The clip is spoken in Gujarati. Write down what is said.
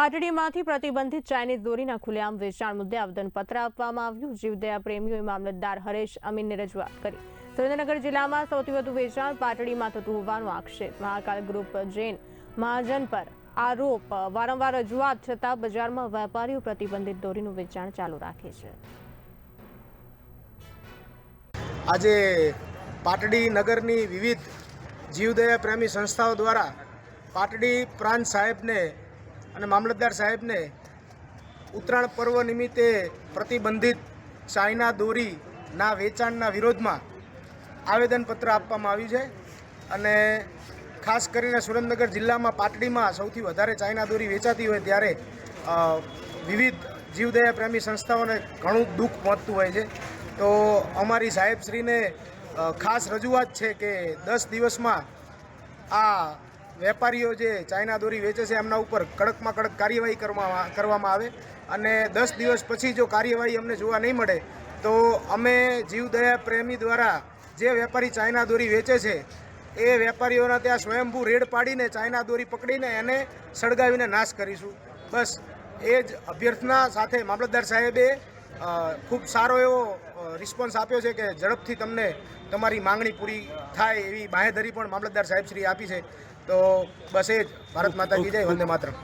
પાટડીમાંથી પ્રતિબંધિત ચાઇનીઝ દોરીના ખુલ્લેઆમ વેચાણ મુદ્દે આવેદનપત્ર આપવામાં આવ્યું જીવદયા પ્રેમીઓએ મામલતદાર હરેશ અમીનને રજૂઆત કરી. સુરેન્દ્રનગર જિલ્લામાં સૌથી વધુ વેચાણ પાટડીમાં થતું હોવાનો આક્ષેપ. મહાકાલ ગ્રુપ જૈન મહાજન પર આરોપ. વારંવાર રજૂઆત છતાં બજારમાં વેપારીઓ પ્રતિબંધિત દોરીનું વેચાણ ચાલુ રાખે છે. આજે પાટડી નગરની વિવિધ જીવદયા પ્રેમી સંસ્થાઓ દ્વારા પાટડી પ્રાંત સાહેબને અને મામલતદાર સાહેબને ઉત્તરાયણ પર્વ નિમિત્તે પ્રતિબંધિત ચાઇના દોરીના વેચાણના વિરોધમાં આવેદનપત્ર આપવામાં આવ્યું છે અને ખાસ કરીને સુરેન્દ્રનગર જિલ્લામાં પાટડીમાં સૌથી વધારે ચાઇના દોરી વેચાતી હોય ત્યારે વિવિધ જીવદયા પ્રેમી સંસ્થાઓને ઘણું દુઃખ પહોંચતું હોય છે. તો અમારી સાહેબશ્રીને ખાસ રજૂઆત છે કે દસ દિવસમાં આ વેપારીઓ જે ચાઇના દોરી વેચે છે, એમના ઉપર કડકમાં કડક કાર્યવાહી કરવામાં કરવામાં આવે અને દસ દિવસ પછી જો કાર્યવાહી અમને જોવા નહીં મળે, તો અમે જીવદયા પ્રેમી દ્વારા જે વેપારી ચાઇના દોરી વેચે છે, એ વેપારીઓના ત્યાં સ્વયંભૂ રેડ પાડીને ચાઇના દોરી પકડીને એને સળગાવીને નાશ કરીશું. બસ, એ જ અભ્યર્થના સાથે મામલતદાર સાહેબે ખૂબ સારો એવો રિસ્પોન્સ આપ્યો છે કે ઝડપથી તમને તમારી માંગણી પૂરી થાય એવી બાહેધરી પણ મામલતદાર સાહેબશ્રી આપી છે. તો બસ એ જ. ભારત માતા કી જય, વંદે માતરમ.